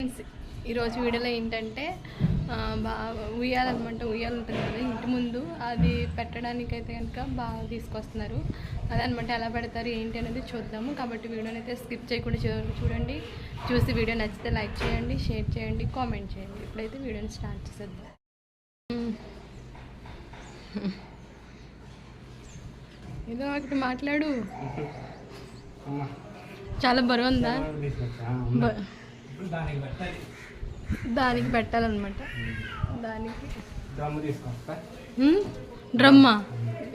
Friends ఈరోజు వీడియోలో ఏంటంటే ఆ, బా ఉయ్యాలన్నమాట ఉయ్యాలు ఉంటుంది కదా ఇంటి ముందు. అది పెట్టడానికి అయితే కనుక బాగా తీసుకొస్తున్నారు. అదనమాట ఎలా పెడతారు ఏంటి అనేది చూద్దాము. కాబట్టి వీడియోని అయితే స్కిప్ చేయకుండా చూడండి. చూసి వీడియో నచ్చితే లైక్ చేయండి షేర్ చేయండి కామెంట్ చేయండి. ఇప్పుడైతే వీడియోని స్టార్ట్ చేసేద్దాం. ఏదో ఒకటి మాట్లాడు. చాలా బరువు ఉందా? తీసుకొచ్చా బ- దానికి పెట్టాలి. దానికి పెట్టాలన్నమాట. దానికి? డ్రమ్మా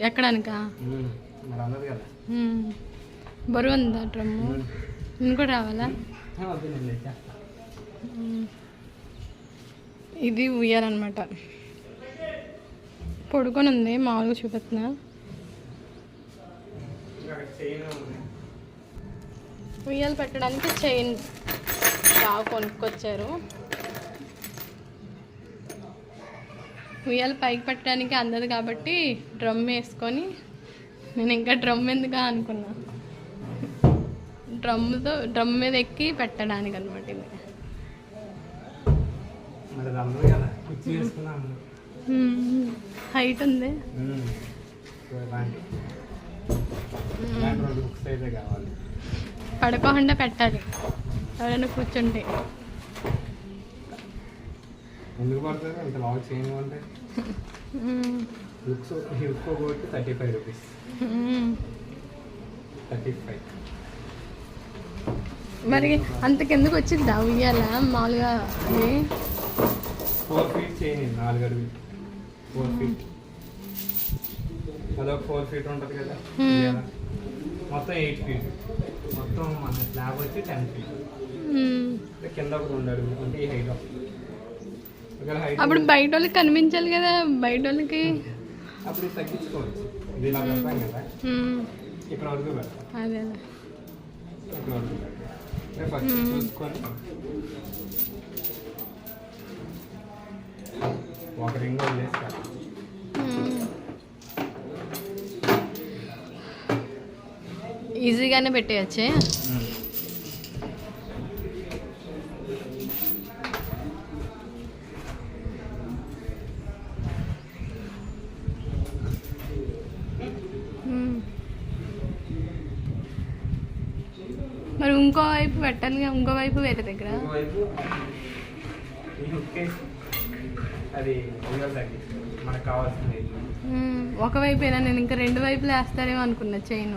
ఎక్కడానికా. బరువు ఉందా డ్రమ్ము? నేను కూడా రావాలా. ఇది ఉయ్యాలన్నమాట. పడుకొని ఉంది మామూలుగా చూపెత్తున్నా ఉంది. ఉయ్యాలు పెట్టడానికి చైన్ బాగా కొనుక్కొచ్చారు. ఉయ్యాలు పైకి పెట్టడానికి అందదు కాబట్టి డ్రమ్ వేసుకొని నేను ఇంకా డ్రమ్ ఎందుకా అనుకున్నా. డ్రమ్తో డ్రమ్ మీద ఎక్కి పెట్టడానికి అనమాట ఇది. హైట్ ఉంది. పడుకోకుండా పెట్టాలి. ఎవరైనా కూర్చుంటే. ఎందుకు పడుతుంది? ఇంత లాంగ్ ఉంటే. మ్మ్. బుక్స్ హిప్కో కొట్టి thirty five rupees. Thirty five మరి అంతకెందుకు వచ్చిందా? ఉయ్యాల? మామూలుగా అది ఫోర్ ఫీట్ ఇది, నాలుగు అడుగులు. ఫోర్ ఫీట్ అదొక ఫోర్ ఫీట్ ఉంటుంది కదా. మొత్తం ఎయిట్ ఫీట్ మొత్తం మన స్లాబ్ వచ్చి టెన్ ఫీట్. కింద అంటే ఈ హైట్ అప్పుడు బయట వాళ్ళకి కనిపించాలి కదా బయట వాళ్ళకి. అప్పుడు తగ్గించుకోవచ్చు. ఇది ఇలా పెడతాం కదా. మ్మ్. ఇక్కడ వరకు పెడతాం. అదే అదే. ఇక్కడ వరకు పెడతాం. అంటే ఫస్ట్. చూసుకొని. ఒక రింగ్. ఈజీగానే పెట్టేయచ్చే మ్మ్. మరి పెట్టాలి ఇంకో వైపు వేరే దగ్గర. మ్మ్. ఒకవైపేనా నేను ఇంకా రెండు వైపులు వేస్తారేమో అనుకున్నా చైన్.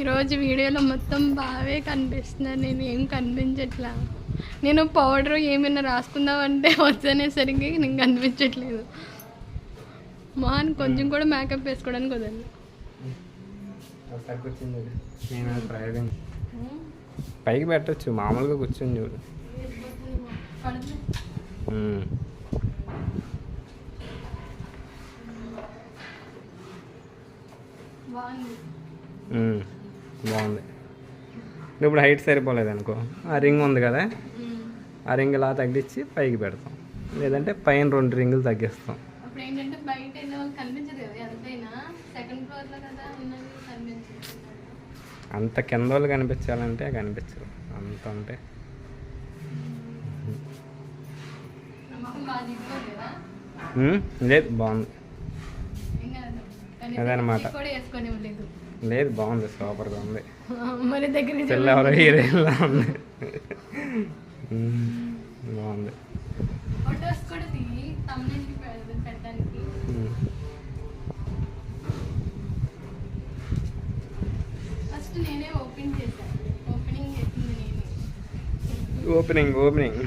ఈరోజు వీడియోలో మొత్తం బావే కనిపిస్తున్నారు. నేను ఏం కనిపించట్లా? నేను పౌడర్ ఏమైనా రాసుకుందామంటే వచ్చనేసరికి నేను కనిపించట్లేదు మొహాన్ కొంచెం కూడా మేకప్ వేసుకోవడానికి నేను అది ప్రయోగం పైకి పెట్టచ్చు మామూలుగా కూర్చొని చూడు. బాగుంది. ఇప్పుడు హైట్ సరిపోలేదు అనుకో ఆ రింగ్ ఉంది కదా? ఆ రింగ్ ఇలా తగ్గించి పైకి పెడతాం. లేదంటే పైన రెండు రింగులు తగ్గిస్తాం. అంత కింద వాళ్ళు కనిపించాలంటే కనిపించరు అంత ఉంటే. లేదు బాగుంది. అదనమాట. లేదు బాగుంది సూపర్గా ఉంది. హీరోయిన్లా ఉంది. బాగుంది. ఫొటోస్ కూడా దిగి తమ్మునికి పెట్టడానికి. ఫస్ట్ నేనే ఓపెన్ చేశాను ఓపెనింగ్ చేసింది నేనే. ఓపెనింగ్ ఓపెనింగ్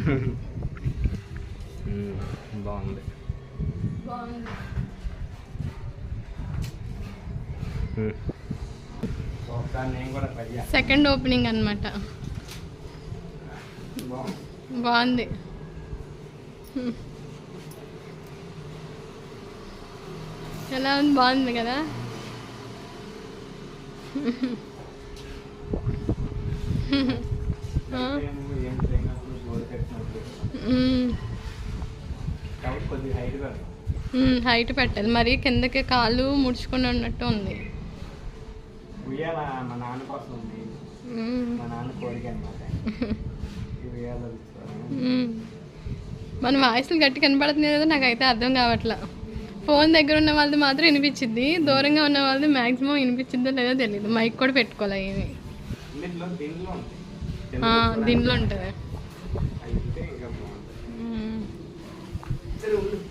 ఉమ్, బాగుంది. బాగుంది. సెకండ్ ఓపెనింగ్ అనమాట బాగుంది. ఎలా ఉంది? బాగుంది కదా? హైట్ పెట్టాలి. మరి కిందకి కాళ్ళు ముడుచుకుని ఉన్నట్టు ఉంది. మా నాన్న కోసం ఉంది. మా నాన్న కోరిక అనమాట మన వాయిస్లు గట్టి కనపడుతుంది కదా నాకైతే అర్థం కావట్లా. ఫోన్ దగ్గర ఉన్న వాళ్ళది మాత్రం వినిపించింది దూరంగా ఉన్న వాళ్ళది మ్యాక్సిమం వినిపించిందో లేదో తెలియదు మైక్ కూడా పెట్టుకోవాలి ఏమి. దీంట్లో ఉంటుంది. అయితే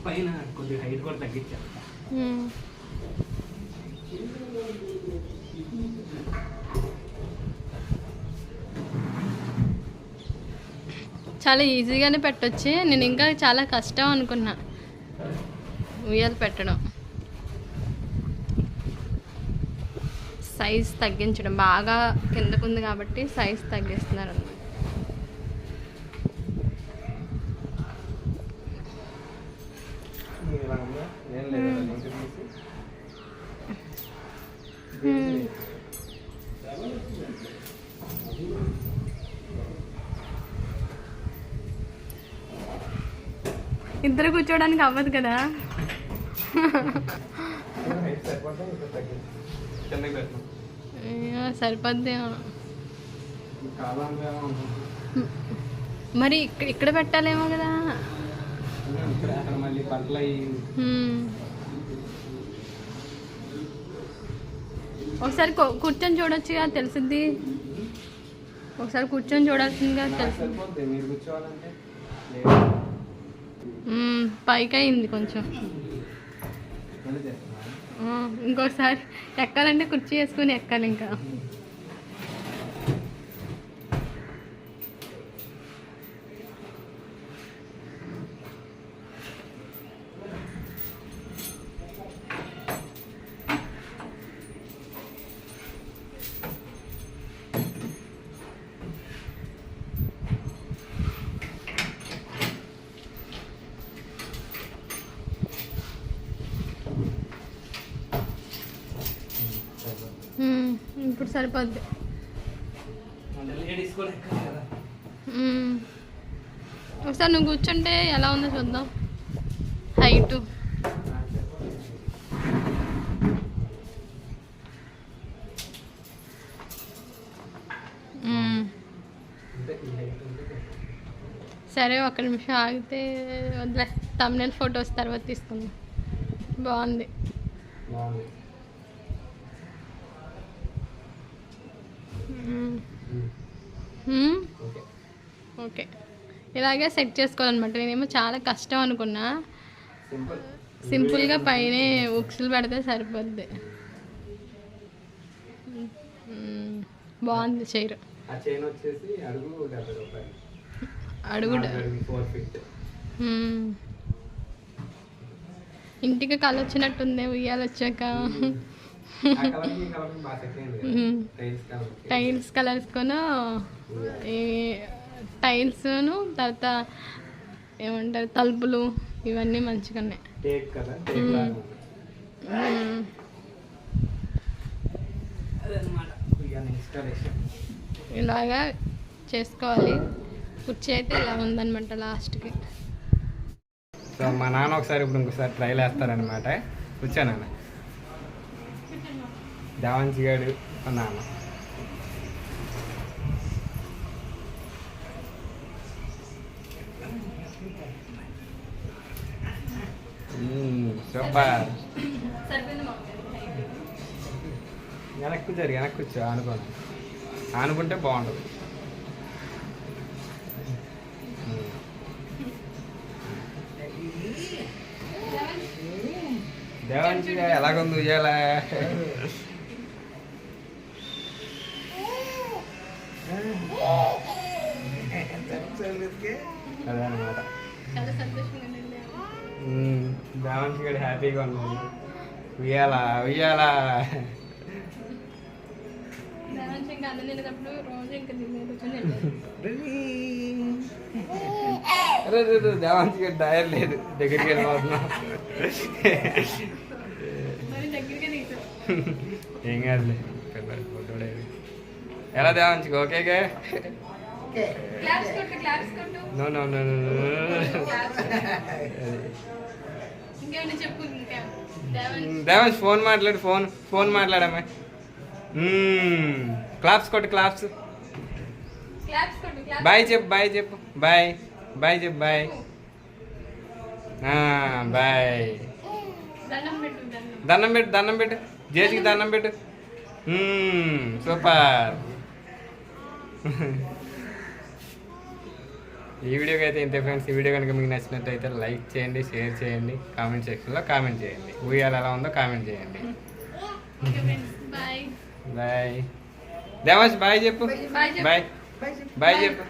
పైన కొద్దిగా హైట్ కూడా తగ్గించేస్తా చాలా ఈజీగానే పెట్టొచ్చు. నేను ఇంకా చాలా కష్టం అనుకున్నా. ఉయ్యాలు పెట్టడం. సైజ్ తగ్గించడం. బాగా కిందకుంది కాబట్టి సైజ్ తగ్గిస్తున్నారు అన్నమాట ఉందా? ఏం లేదు మ్మ్. లింక్ తీసి మ్మ్. ఇద్దరు కూర్చోవడానికి అవ్వదు కదా? సరిపోద్ది మరి ఇక్కడ ఇక్కడ పెట్టాలేమో కదా. ఒకసారి కూర్చొని చూడొచ్చుగా తెలిసిద్ది. ఒకసారి కూర్చొని చూడాల్సిందిగా నాకు పైకి అయింది కొంచెం. ఇంకోసారి ఎక్కాలంటే కుర్చీ వేసుకుని ఎక్కాలి ఇంకా మ్మ్, ఇప్పుడు సరిపోద్ది. ఒకసారి నువ్వు కూర్చుంటే ఎలా ఉందో చూద్దాం. హైటు. సరే ఒక్క నిమిషం ఆగితే వదిలే. తమ్నెల్ ఫొటోస్ తర్వాత తీసుకుందాం. బాగుంది. ఓకే ఓకే ఇలాగే సెట్ చేసుకోవాలన్నమాట. నేనేమో చాలా కష్టం అనుకున్నా. సింపుల్ సింపుల్గా పైనే ఉక్సులు పెడితే సరిపోద్ది. మ్మ్. బాగుంది చైర్. అడుగు మ్మ్. ఇంటికి కళ వచ్చినట్టుంది ఉయ్యాలు వచ్చాక టైల్స్ కలర్ టైల్స్ కలర్స్ కొను ఈ టైల్స్ను తర్వాత ఏమంటారు తలుపులు ఇవన్నీ మంచిగా ఉన్నాయి. ఇలాగా చేసుకోవాలి. కుర్చీ అయితే ఇలా ఉందన్నమాట లాస్ట్కి. సో మా నాన్న ఒకసారి ఇప్పుడు ఇంకోసారి ట్రైల్ వేస్తారనమాట కూర్చో నాన్న గారు మా నాన్న సూపర్ వెనక్కి కూర్చోరు వెనక్కి కూర్చో అనుకోను ఆనుకుంటే బాగుంటుంది మ్మ్. ఎలాగుంది ఉయ్యాలా అదే అనమాట దేవాంశి గారు హ్యాపీగా ఉన్నాడు ఉయ్యాలా ఉయ్యాలా. దేవాంశి గారు టైర్ లేదు. దగ్గరికి వెళ్ళిపోతున్నాం. ఏం కాదులే. ఎలా దేవాంశి ఓకేగా? ఓకే. క్లాప్స్ కొట్టు క్లాప్స్ కొట్టు. నో నో నో నో ఇంకేమైనా చెప్పు ఇంకా. దేవన్ దేవాన్స్ ఫోన్ మాట్లాడు ఫోన్ ఫోన్ మాట్లాడమ్మా. క్లాప్స్ కొట్టు క్లాప్స్ క్లాప్స్ కొట్టు క్లాప్స్ బాయ్ చెప్పు బాయ్ చెప్పు. బాయ్ బాయ్ చెప్పు బాయ్ బాయ్ దండం పెట్టు దండం. పెట్టు జేజీకి దండం పెట్టు. సూపర్. ఈ వీడియోకి అయితే ఇంతే ఫ్రెండ్స్ ఈ వీడియో కనుక మీకు నచ్చినట్టయితే లైక్ చేయండి షేర్ చేయండి కామెంట్ సెక్షన్లో కామెంట్ చేయండి. ఉయ్యాలు ఎలా ఉందో కామెంట్ చేయండి. Okay friends bye Devash bye చెప్పు. బాయ్ బాయ్ చెప్పు.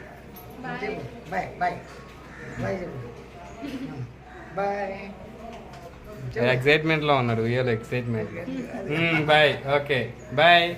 బాయ్ ఎక్సైట్మెంట్లో ఉన్నాడు. ఉయ్యాలు ఎక్సైట్మెంట్ బాయ్ ఓకే బాయ్